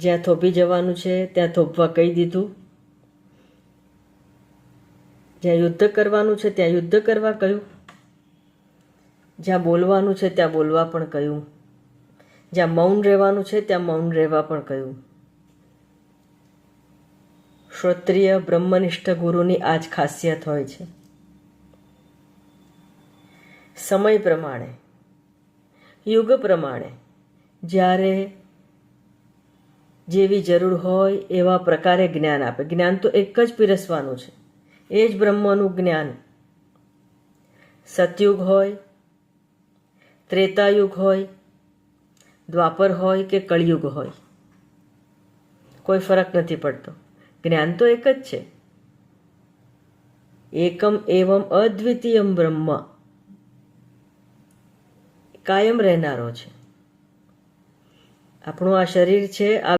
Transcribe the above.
જ્યાં થોભી જવાનું છે, ત્યાં થોભવા કહી દીધું. જ્યાં યુદ્ધ કરવાનું છે, ત્યાં યુદ્ધ કરવા કહ્યું. જ્યાં બોલવાનું છે, ત્યાં બોલવા પણ કહ્યું. જ્યાં મૌન રહેવાનું છે, ત્યાં મૌન રહેવા પણ કહ્યું. શ્રોત્રિય બ્રહ્મનિષ્ઠ ગુરુની આ જ ખાસિયત હોય છે. સમય પ્રમાણે, યુગ પ્રમાણે, જ્યારે જેવી જરૂર હોય એવા પ્રકારે જ્ઞાન આપે. જ્ઞાન તો એક જ પીરસવાનું છે. એ જ બ્રહ્મનું જ્ઞાન. સતયુગ હોય, ત્રેતાયુગ હોય, દ્વાપર હોય કે કળિયુગ હોય. કોઈ ફરક નથી પડતો. જ્ઞાન તો એક જ છે. એકમ એવમ અદ્વિતીયમ બ્રહ્મ. કાયમ રહેનારો છે. આપણું આ શરીર છે, આ